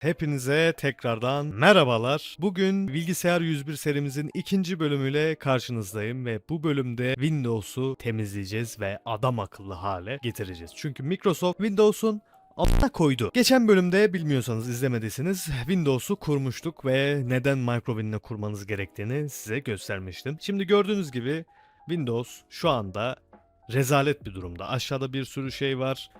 Hepinize tekrardan merhabalar. Bugün Bilgisayar 101 serimizin ikinci bölümüyle karşınızdayım ve bu bölümde Windows'u temizleyeceğiz ve adam akıllı hale getireceğiz. Çünkü Microsoft Windows'un altına koydu. Geçen bölümde bilmiyorsanız izlemediyseniz Windows'u kurmuştuk ve neden MicroWin'le kurmanız gerektiğini size göstermiştim. Şimdi gördüğünüz gibi Windows şu anda rezalet bir durumda. Aşağıda bir sürü şey var.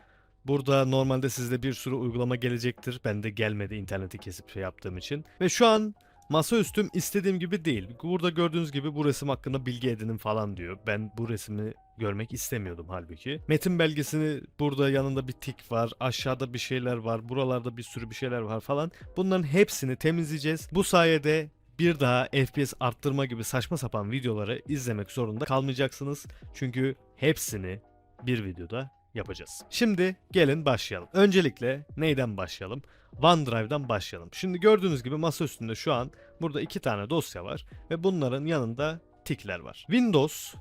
Burada normalde sizde bir sürü uygulama gelecektir. Bende gelmedi interneti kesip şey yaptığım için. Ve şu an masaüstüm istediğim gibi değil. Burada gördüğünüz gibi bu resim hakkında bilgi edinin falan diyor. Ben bu resmi görmek istemiyordum halbuki. Metin belgesini burada yanında bir tik var. Aşağıda bir şeyler var. Buralarda bir sürü bir şeyler var falan. Bunların hepsini temizleyeceğiz. Bu sayede bir daha FPS arttırma gibi saçma sapan videoları izlemek zorunda kalmayacaksınız. Çünkü hepsini bir videoda yapacağız. Şimdi gelin başlayalım. Öncelikle neyden başlayalım? OneDrive'dan başlayalım. Şimdi gördüğünüz gibi masa üstünde şu an burada iki tane dosya var ve bunların yanında tikler var. Windows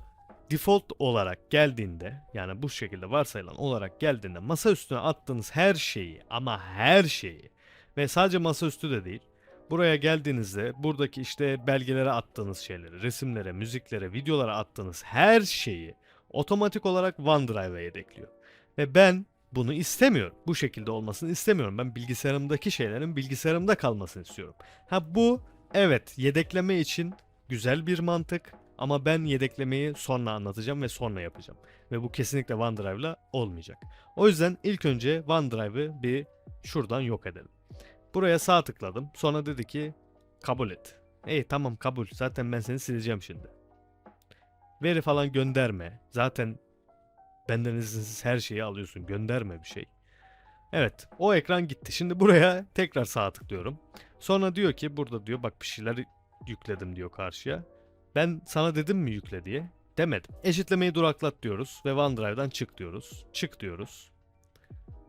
default olarak geldiğinde yani bu şekilde varsayılan olarak geldiğinde masa üstüne attığınız her şeyi ama her şeyi ve sadece masaüstü de değil Buraya geldiğinizde buradaki işte belgelere attığınız şeyleri, resimlere, müziklere, videolara attığınız her şeyi otomatik olarak OneDrive'a yedekliyor. Ve ben bunu istemiyorum. Bu şekilde olmasını istemiyorum. Ben bilgisayarımdaki şeylerin bilgisayarımda kalmasını istiyorum. Ha bu evet yedekleme için güzel bir mantık ama ben yedeklemeyi sonra anlatacağım ve sonra yapacağım. Ve bu kesinlikle OneDrive'la olmayacak. O yüzden ilk önce OneDrive'ı bir şuradan yok edelim. Buraya sağ tıkladım. Sonra dedi ki kabul et. İyi tamam kabul. Zaten ben seni sileceğim şimdi. Veri falan gönderme. Zaten benden izinsiz her şeyi alıyorsun. Gönderme bir şey. Evet o ekran gitti. Şimdi buraya tekrar sağ tıklıyorum. Sonra diyor ki burada diyor bak bir şeyler yükledim diyor karşıya. Ben sana dedim mi yükle diye. Demedim. Eşitlemeyi duraklat diyoruz ve OneDrive'dan çık diyoruz. Çık diyoruz.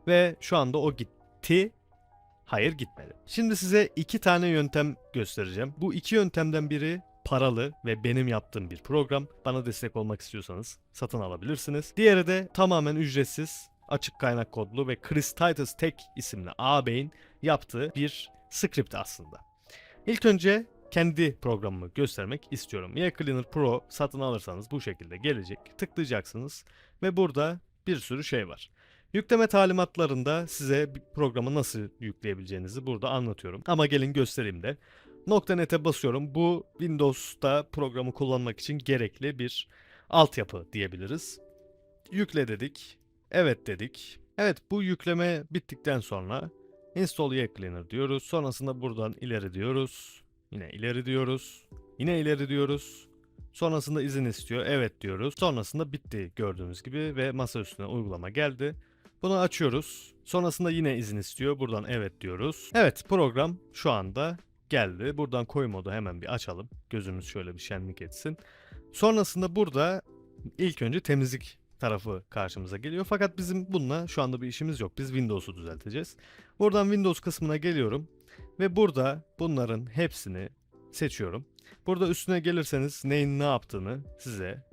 Ve şu anda o gitti. Hayır gitmedi. Şimdi size iki tane yöntem göstereceğim. Bu iki yöntemden biri paralı ve benim yaptığım bir program. Bana destek olmak istiyorsanız satın alabilirsiniz. Diğeri de tamamen ücretsiz, açık kaynak kodlu ve Chris Titus Tech isimli ağabeyin yaptığı bir script aslında. İlk önce kendi programımı göstermek istiyorum. Year Cleaner Pro satın alırsanız bu şekilde gelecek. Tıklayacaksınız ve burada bir sürü şey var. Yükleme talimatlarında size programı nasıl yükleyebileceğinizi burada anlatıyorum. Ama gelin göstereyim de. .NET'e basıyorum. Bu Windows'ta programı kullanmak için gerekli bir altyapı diyebiliriz. Yükle dedik. Evet dedik. Evet bu yükleme bittikten sonra Install Cleaner diyoruz. Sonrasında buradan ileri diyoruz. Yine ileri diyoruz. Yine ileri diyoruz. Sonrasında izin istiyor. Evet diyoruz. Sonrasında bitti gördüğünüz gibi ve masa üstüne uygulama geldi. Bunu açıyoruz. Sonrasında yine izin istiyor. Buradan evet diyoruz. Evet program şu anda geldi. Buradan koy modu hemen bir açalım. Gözümüz şöyle bir şenlik etsin. Sonrasında burada ilk önce temizlik tarafı karşımıza geliyor. Fakat bizim bununla şu anda bir işimiz yok. Biz Windows'u düzelteceğiz. Buradan Windows kısmına geliyorum. Ve burada bunların hepsini seçiyorum. Burada üstüne gelirseniz neyin ne yaptığını size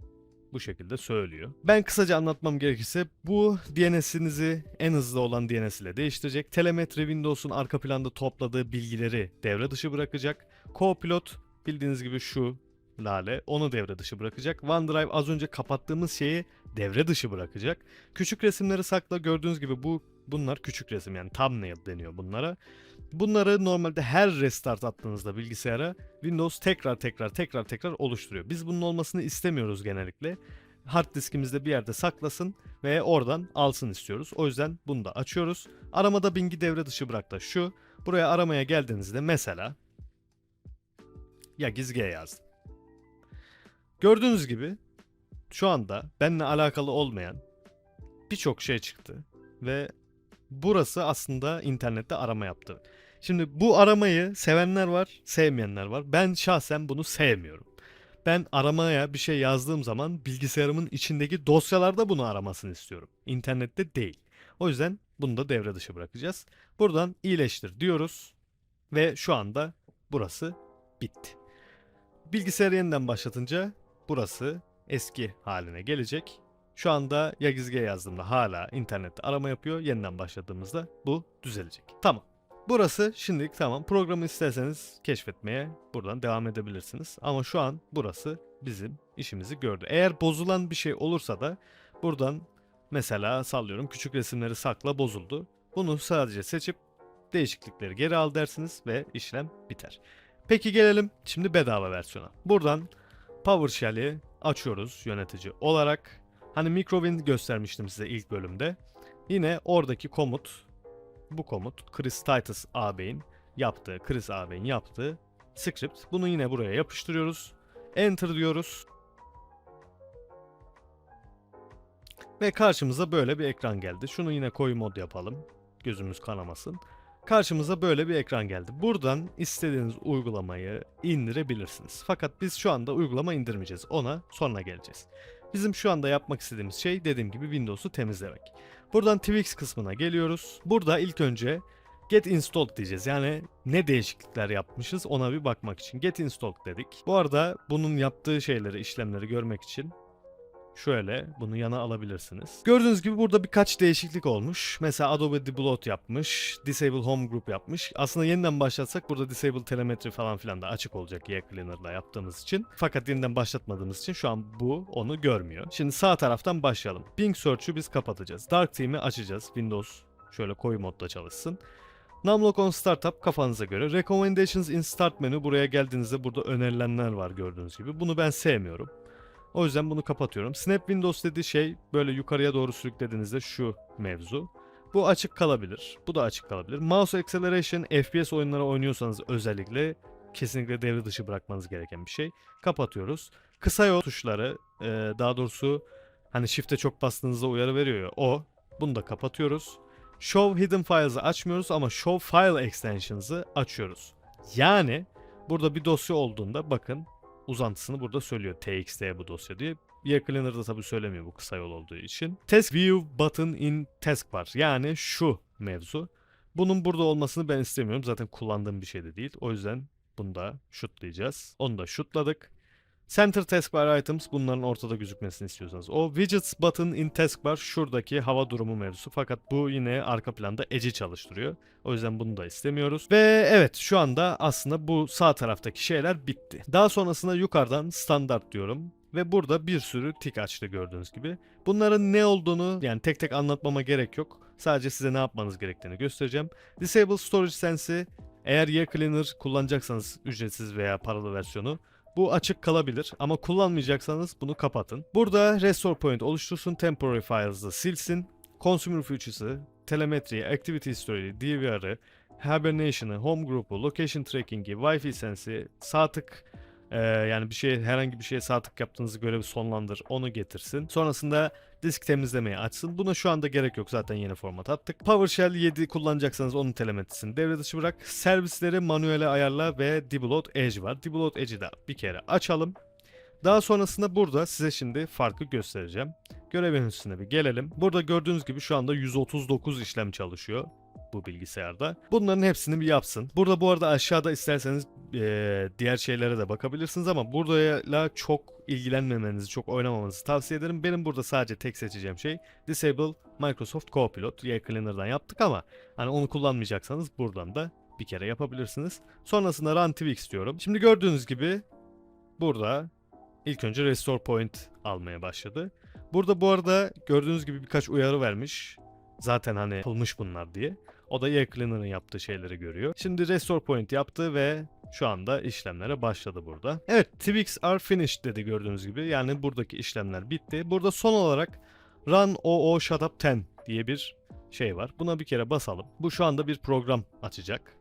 bu şekilde söylüyor. Ben kısaca anlatmam gerekirse bu DNS'inizi en hızlı olan DNS ile değiştirecek. Telemetri Windows'un arka planda topladığı bilgileri devre dışı bırakacak. Copilot bildiğiniz gibi şu lale onu devre dışı bırakacak. OneDrive az önce kapattığımız şeyi devre dışı bırakacak. Küçük resimleri sakla gördüğünüz gibi bu bunlar küçük resim yani thumbnail deniyor bunlara. Bunları normalde her restart attığınızda bilgisayara Windows tekrar tekrar tekrar tekrar oluşturuyor. Biz bunun olmasını istemiyoruz genellikle. Hard diskimizde bir yerde saklasın ve oradan alsın istiyoruz. O yüzden bunu da açıyoruz. Aramada Bing'i devre dışı bırak da şu. Buraya aramaya geldiğinizde mesela ya gizge yazdım. Gördüğünüz gibi şu anda benimle alakalı olmayan birçok şey çıktı ve burası aslında internette arama yaptı. Şimdi bu aramayı sevenler var, sevmeyenler var. Ben şahsen bunu sevmiyorum. Ben aramaya bir şey yazdığım zaman bilgisayarımın içindeki dosyalarda bunu aramasını istiyorum. İnternette değil. O yüzden bunu da devre dışı bırakacağız. Buradan iyileştir diyoruz ve şu anda burası bitti. Bilgisayarı yeniden başlatınca burası eski haline gelecek. Şu anda Yagizge yazdığımda hala internette arama yapıyor. Yeniden başladığımızda bu düzelecek. Tamam. Burası şimdilik tamam. Programı isterseniz keşfetmeye buradan devam edebilirsiniz. Ama şu an burası bizim işimizi gördü. Eğer bozulan bir şey olursa da buradan mesela sallıyorum küçük resimleri sakla bozuldu. Bunu sadece seçip değişiklikleri geri al dersiniz ve işlem biter. Peki gelelim şimdi bedava versiyona. Buradan PowerShell'i açıyoruz yönetici olarak. Hani Microwind göstermiştim size ilk bölümde. Yine oradaki komut bu komut Chris Titus ağabeyin yaptığı, Chris ağabeyin yaptığı script. Bunu yine buraya yapıştırıyoruz. Enter diyoruz. Ve karşımıza böyle bir ekran geldi. Şunu yine koyu mod yapalım. Gözümüz kanamasın. Karşımıza böyle bir ekran geldi. Buradan istediğiniz uygulamayı indirebilirsiniz. Fakat biz şu anda uygulama indirmeyeceğiz. Ona sonra geleceğiz. Bizim şu anda yapmak istediğimiz şey dediğim gibi Windows'u temizlemek. Buradan Twix kısmına geliyoruz. Burada ilk önce Get installed diyeceğiz. Yani ne değişiklikler yapmışız ona bir bakmak için. Get installed dedik. Bu arada bunun yaptığı şeyleri, işlemleri görmek için şöyle bunu yana alabilirsiniz. Gördüğünüz gibi burada birkaç değişiklik olmuş. Mesela Adobe Debloat yapmış, Disable Home Group yapmış. Aslında yeniden başlatsak burada Disable Telemetry falan filan da açık olacak Year Cleaner'la yaptığımız için. Fakat yeniden başlatmadığımız için şu an bu onu görmüyor. Şimdi sağ taraftan başlayalım. Bing Search'ü biz kapatacağız. Dark Theme'i açacağız. Windows şöyle koyu modda çalışsın. Numlock on Startup kafanıza göre. Recommendations in Start menü buraya geldiğinizde burada önerilenler var gördüğünüz gibi. Bunu ben sevmiyorum. O yüzden bunu kapatıyorum. Snap Windows dediği şey böyle yukarıya doğru sürüklediğinizde şu mevzu. Bu açık kalabilir. Bu da açık kalabilir. Mouse Acceleration FPS oyunları oynuyorsanız özellikle kesinlikle devre dışı bırakmanız gereken bir şey. Kapatıyoruz. Kısa yol tuşları e, daha doğrusu hani Shift'e çok bastığınızda uyarı veriyor ya o. Bunu da kapatıyoruz. Show Hidden Files'ı açmıyoruz ama Show File Extensions'ı açıyoruz. Yani burada bir dosya olduğunda bakın uzantısını burada söylüyor. TXT bu dosya diye. Year Cleaner'da tabii söylemiyor bu kısa yol olduğu için. Task View Button in Taskbar. Yani şu mevzu. Bunun burada olmasını ben istemiyorum. Zaten kullandığım bir şey de değil. O yüzden bunu da shootlayacağız. Onu da shootladık. Center Taskbar Items bunların ortada gözükmesini istiyorsanız. O Widgets Button in Taskbar şuradaki hava durumu mevzusu. Fakat bu yine arka planda Edge'i çalıştırıyor. O yüzden bunu da istemiyoruz. Ve evet şu anda aslında bu sağ taraftaki şeyler bitti. Daha sonrasında yukarıdan standart diyorum. Ve burada bir sürü tik açtı gördüğünüz gibi. Bunların ne olduğunu yani tek tek anlatmama gerek yok. Sadece size ne yapmanız gerektiğini göstereceğim. Disable Storage Sense'i eğer Year Cleaner kullanacaksanız ücretsiz veya paralı versiyonu bu açık kalabilir ama kullanmayacaksanız bunu kapatın. Burada Restore Point oluştursun, Temporary Files'ı silsin, Consumer Futures'ı, Telemetry, Activity History'yi, DVR'ı, Hibernation'ı, Home Group'u, Location Tracking'i, Wi-Fi Sense'i, sağ tık ee, yani bir şey herhangi bir şeye sağ tık yaptığınız görevi sonlandır onu getirsin. Sonrasında disk temizlemeyi açsın. Buna şu anda gerek yok zaten yeni format attık. PowerShell 7 kullanacaksanız onun telemetrisini devre dışı bırak. Servisleri manuele ayarla ve Debloat Edge var. Debloat Edge'i de bir kere açalım. Daha sonrasında burada size şimdi farkı göstereceğim. Görev menüsüne bir gelelim. Burada gördüğünüz gibi şu anda 139 işlem çalışıyor bu bilgisayarda. Bunların hepsini bir yapsın. Burada bu arada aşağıda isterseniz eee, diğer şeylere de bakabilirsiniz ama buradayla çok ilgilenmemenizi, çok oynamamanızı tavsiye ederim. Benim burada sadece tek seçeceğim şey Disable Microsoft Copilot. Cleaner'dan yaptık ama hani onu kullanmayacaksanız buradan da bir kere yapabilirsiniz. Sonrasında Run Twix diyorum. Şimdi gördüğünüz gibi burada ilk önce Restore Point almaya başladı. Burada bu arada gördüğünüz gibi birkaç uyarı vermiş. Zaten hani yapılmış bunlar diye. O da Cleaner'ın yaptığı şeyleri görüyor. Şimdi Restore Point yaptı ve şu anda işlemlere başladı burada. Evet Twix are finished dedi gördüğünüz gibi. Yani buradaki işlemler bitti. Burada son olarak Run OO Shut Up 10 diye bir şey var. Buna bir kere basalım. Bu şu anda bir program açacak.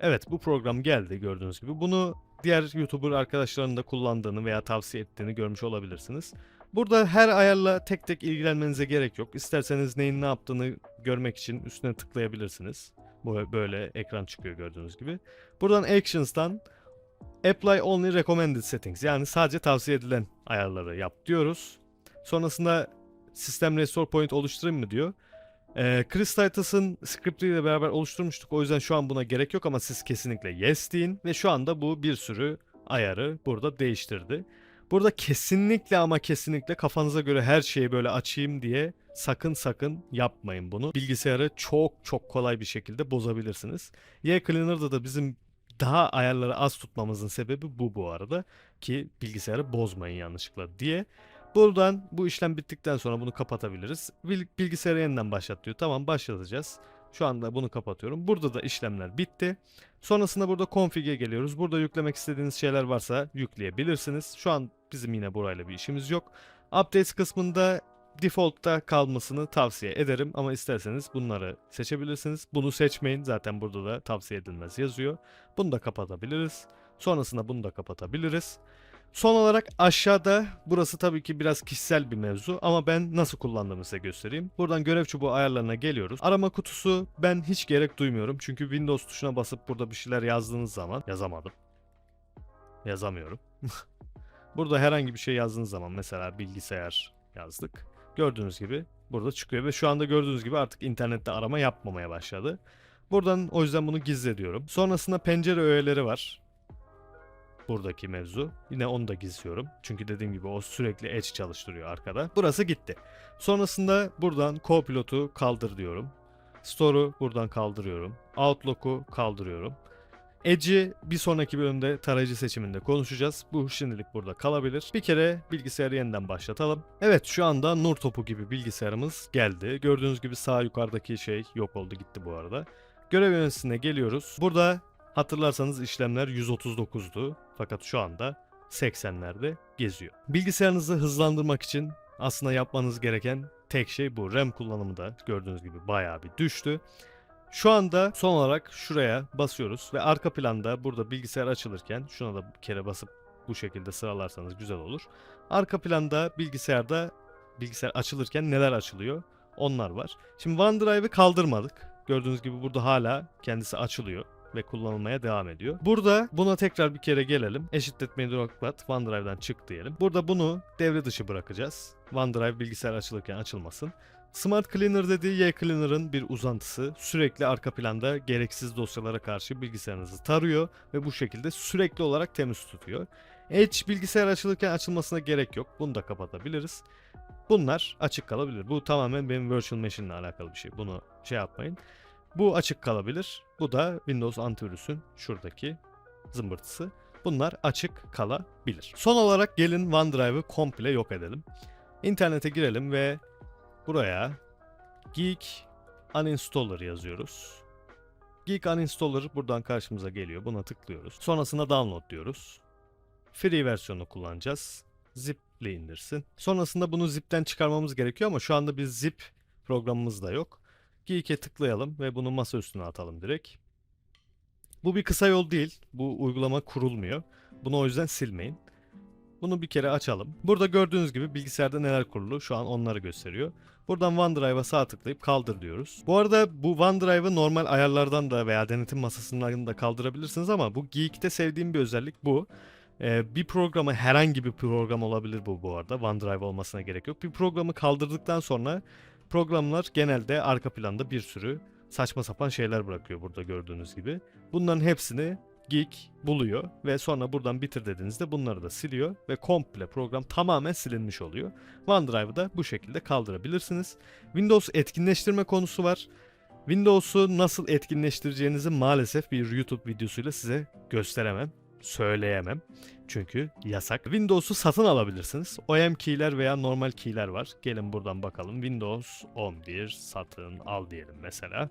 Evet bu program geldi gördüğünüz gibi. Bunu diğer YouTuber arkadaşlarının da kullandığını veya tavsiye ettiğini görmüş olabilirsiniz. Burada her ayarla tek tek ilgilenmenize gerek yok. İsterseniz neyin ne yaptığını görmek için üstüne tıklayabilirsiniz. Böyle ekran çıkıyor gördüğünüz gibi. Buradan Actions'tan Apply Only Recommended Settings yani sadece tavsiye edilen ayarları yap diyoruz. Sonrasında System Restore Point oluşturayım mı diyor. Ee, Chris Titus'ın scriptiyle beraber oluşturmuştuk. O yüzden şu an buna gerek yok ama siz kesinlikle yes deyin. Ve şu anda bu bir sürü ayarı burada değiştirdi. Burada kesinlikle ama kesinlikle kafanıza göre her şeyi böyle açayım diye sakın sakın yapmayın bunu. Bilgisayarı çok çok kolay bir şekilde bozabilirsiniz. Y Cleaner'da da bizim daha ayarları az tutmamızın sebebi bu bu arada ki bilgisayarı bozmayın yanlışlıkla diye. Buradan bu işlem bittikten sonra bunu kapatabiliriz. Bil- Bilgisayarı yeniden başlat diyor. Tamam başlatacağız. Şu anda bunu kapatıyorum. Burada da işlemler bitti. Sonrasında burada config'e geliyoruz. Burada yüklemek istediğiniz şeyler varsa yükleyebilirsiniz. Şu an bizim yine burayla bir işimiz yok. Updates kısmında default'ta kalmasını tavsiye ederim ama isterseniz bunları seçebilirsiniz. Bunu seçmeyin. Zaten burada da tavsiye edilmez yazıyor. Bunu da kapatabiliriz. Sonrasında bunu da kapatabiliriz. Son olarak aşağıda burası tabii ki biraz kişisel bir mevzu ama ben nasıl kullandığımı size göstereyim. Buradan görev çubuğu ayarlarına geliyoruz. Arama kutusu ben hiç gerek duymuyorum. Çünkü Windows tuşuna basıp burada bir şeyler yazdığınız zaman yazamadım. Yazamıyorum. burada herhangi bir şey yazdığınız zaman mesela bilgisayar yazdık. Gördüğünüz gibi burada çıkıyor ve şu anda gördüğünüz gibi artık internette arama yapmamaya başladı. Buradan o yüzden bunu gizle diyorum. Sonrasında pencere öğeleri var buradaki mevzu. Yine onu da gizliyorum. Çünkü dediğim gibi o sürekli edge çalıştırıyor arkada. Burası gitti. Sonrasında buradan co-pilotu kaldır diyorum. Store'u buradan kaldırıyorum. Outlook'u kaldırıyorum. Edge'i bir sonraki bölümde tarayıcı seçiminde konuşacağız. Bu şimdilik burada kalabilir. Bir kere bilgisayarı yeniden başlatalım. Evet şu anda nur topu gibi bilgisayarımız geldi. Gördüğünüz gibi sağ yukarıdaki şey yok oldu gitti bu arada. Görev yöneticisine geliyoruz. Burada Hatırlarsanız işlemler 139'du fakat şu anda 80'lerde geziyor. Bilgisayarınızı hızlandırmak için aslında yapmanız gereken tek şey bu. RAM kullanımı da gördüğünüz gibi bayağı bir düştü. Şu anda son olarak şuraya basıyoruz ve arka planda burada bilgisayar açılırken şuna da bir kere basıp bu şekilde sıralarsanız güzel olur. Arka planda bilgisayarda bilgisayar açılırken neler açılıyor? Onlar var. Şimdi OneDrive'ı kaldırmadık. Gördüğünüz gibi burada hala kendisi açılıyor ve kullanılmaya devam ediyor. Burada buna tekrar bir kere gelelim. Eşitletmeyi duraklat. OneDrive'dan çık diyelim. Burada bunu devre dışı bırakacağız. OneDrive bilgisayar açılırken açılmasın. Smart Cleaner dediği Y-Cleaner'ın bir uzantısı sürekli arka planda gereksiz dosyalara karşı bilgisayarınızı tarıyor ve bu şekilde sürekli olarak temiz tutuyor. Edge bilgisayar açılırken açılmasına gerek yok. Bunu da kapatabiliriz. Bunlar açık kalabilir. Bu tamamen benim virtual machine ile alakalı bir şey. Bunu şey yapmayın. Bu açık kalabilir. Bu da Windows antivirüsün şuradaki zımbırtısı. Bunlar açık kalabilir. Son olarak gelin OneDrive'ı komple yok edelim. İnternete girelim ve buraya Geek Uninstaller yazıyoruz. Geek Uninstaller buradan karşımıza geliyor. Buna tıklıyoruz. Sonrasında download diyoruz. Free versiyonu kullanacağız. Zip ile indirsin. Sonrasında bunu zipten çıkarmamız gerekiyor ama şu anda bir zip programımız da yok. Geek'e tıklayalım ve bunu masa üstüne atalım direkt. Bu bir kısa yol değil. Bu uygulama kurulmuyor. Bunu o yüzden silmeyin. Bunu bir kere açalım. Burada gördüğünüz gibi bilgisayarda neler kurulu şu an onları gösteriyor. Buradan OneDrive'a sağ tıklayıp kaldır diyoruz. Bu arada bu OneDrive'ı normal ayarlardan da veya denetim masasından da kaldırabilirsiniz ama bu Geek'te sevdiğim bir özellik bu. Ee, bir programı herhangi bir program olabilir bu bu arada. OneDrive olmasına gerek yok. Bir programı kaldırdıktan sonra programlar genelde arka planda bir sürü saçma sapan şeyler bırakıyor burada gördüğünüz gibi. Bunların hepsini Geek buluyor ve sonra buradan bitir dediğinizde bunları da siliyor ve komple program tamamen silinmiş oluyor. OneDrive'ı da bu şekilde kaldırabilirsiniz. Windows etkinleştirme konusu var. Windows'u nasıl etkinleştireceğinizi maalesef bir YouTube videosuyla size gösteremem, söyleyemem. Çünkü yasak. Windows'u satın alabilirsiniz. OEM key'ler veya normal key'ler var. Gelin buradan bakalım. Windows 11 satın al diyelim mesela.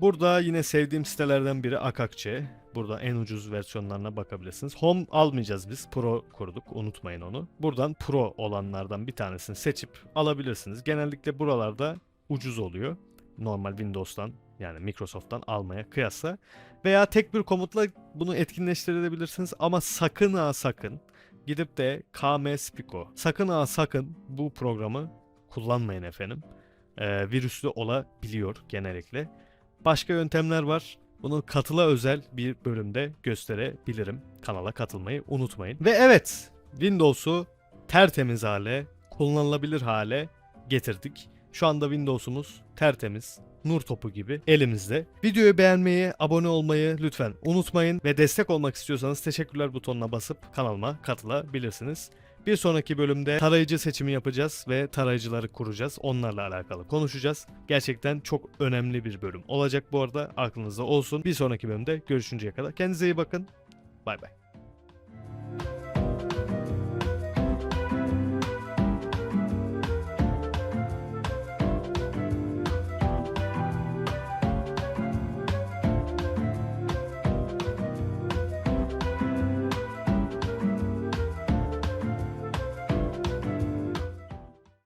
Burada yine sevdiğim sitelerden biri Akakçe. Burada en ucuz versiyonlarına bakabilirsiniz. Home almayacağız biz. Pro kurduk. Unutmayın onu. Buradan Pro olanlardan bir tanesini seçip alabilirsiniz. Genellikle buralarda ucuz oluyor. Normal Windows'tan yani Microsoft'tan almaya kıyasla. Veya tek bir komutla bunu etkinleştirebilirsiniz ama sakın ha sakın gidip de KM Spico sakın ha sakın bu programı kullanmayın efendim. Ee, virüslü olabiliyor genellikle. Başka yöntemler var. Bunu katıla özel bir bölümde gösterebilirim. Kanala katılmayı unutmayın. Ve evet Windows'u tertemiz hale, kullanılabilir hale getirdik. Şu anda Windows'umuz tertemiz. Nur topu gibi elimizde. Videoyu beğenmeyi, abone olmayı lütfen unutmayın ve destek olmak istiyorsanız teşekkürler butonuna basıp kanalıma katılabilirsiniz. Bir sonraki bölümde tarayıcı seçimi yapacağız ve tarayıcıları kuracağız. Onlarla alakalı konuşacağız. Gerçekten çok önemli bir bölüm olacak bu arada. Aklınızda olsun. Bir sonraki bölümde görüşünceye kadar kendinize iyi bakın. Bay bay.